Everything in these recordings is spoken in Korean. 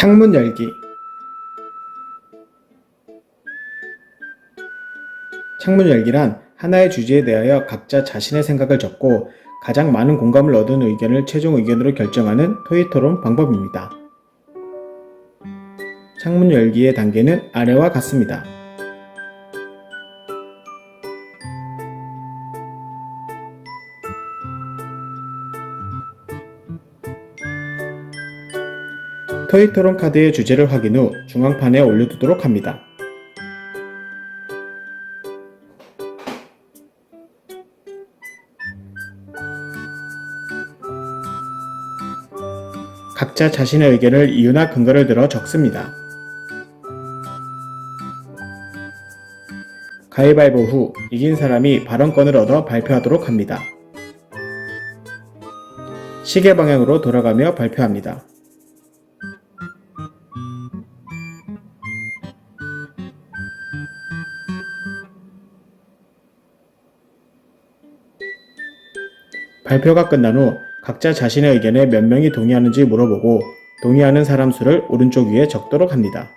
창문 열기 창문 열기란 하나의 주제에 대하여 각자 자신의 생각을 적고 가장 많은 공감을 얻은 의견을 최종 의견으로 결정하는 토의 토론 방법입니다. 창문 열기의 단계는 아래와 같습니다. 토익토론 카드의 주제를 확인 후 중앙판에 올려두도록 합니다. 각자 자신의 의견을 이유나 근거를 들어 적습니다. 가위바위보 후 이긴 사람이 발언권을 얻어 발표하도록 합니다. 시계 방향으로 돌아가며 발표합니다. 발표가 끝난 후 각자 자신의 의견에 몇 명이 동의하는지 물어보고 동의하는 사람 수를 오른쪽 위에 적도록 합니다.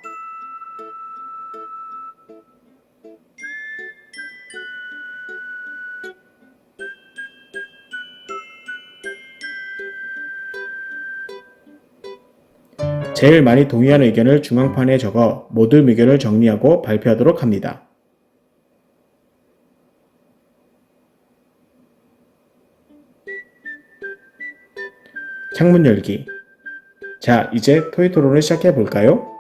제일 많이 동의하는 의견을 중앙판에 적어 모든 의견을 정리하고 발표하도록 합니다. 창문 열기. 자, 이제 토의 토론을 시작해 볼까요?